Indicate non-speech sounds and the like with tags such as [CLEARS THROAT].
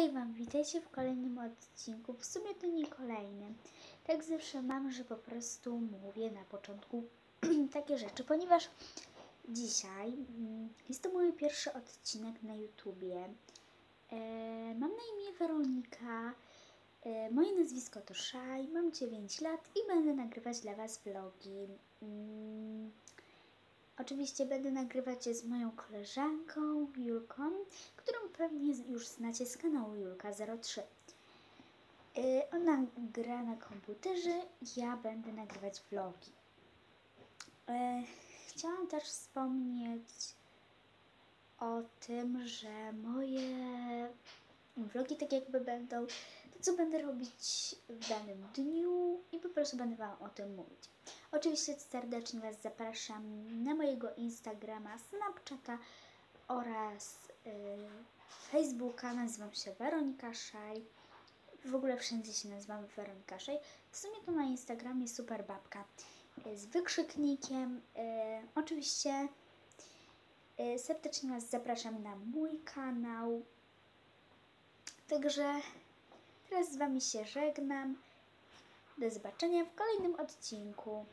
Hej Wam, witajcie w kolejnym odcinku. W sumie to nie kolejnym. Tak zawsze mam, że po prostu mówię na początku [CLEARS THROAT] takie rzeczy, ponieważ dzisiaj mm, jest to mój pierwszy odcinek na YouTubie. E, mam na imię Weronika. E, moje nazwisko to Szaj, mam 9 lat i będę nagrywać dla Was vlogi. Mm, Oczywiście będę nagrywać je z moją koleżanką Julką, pewnie już znacie z kanału Julka03. Yy, Ona gra na komputerze, ja będę nagrywać vlogi. Yy, Chciałam też wspomnieć o tym, że moje vlogi tak jakby będą to, co będę robić w danym dniu i po prostu będę Wam o tym mówić. Oczywiście serdecznie Was zapraszam na mojego Instagrama, Snapchata oraz Facebooka. Nazywam się Weronika Szaj. W ogóle wszędzie się nazywam Weronika Szaj. W sumie to na Instagramie super babka y, z wykrzyknikiem. Y, oczywiście y, serdecznie Was zapraszam na mój kanał. Także teraz z Wami się żegnam. Do zobaczenia w kolejnym odcinku.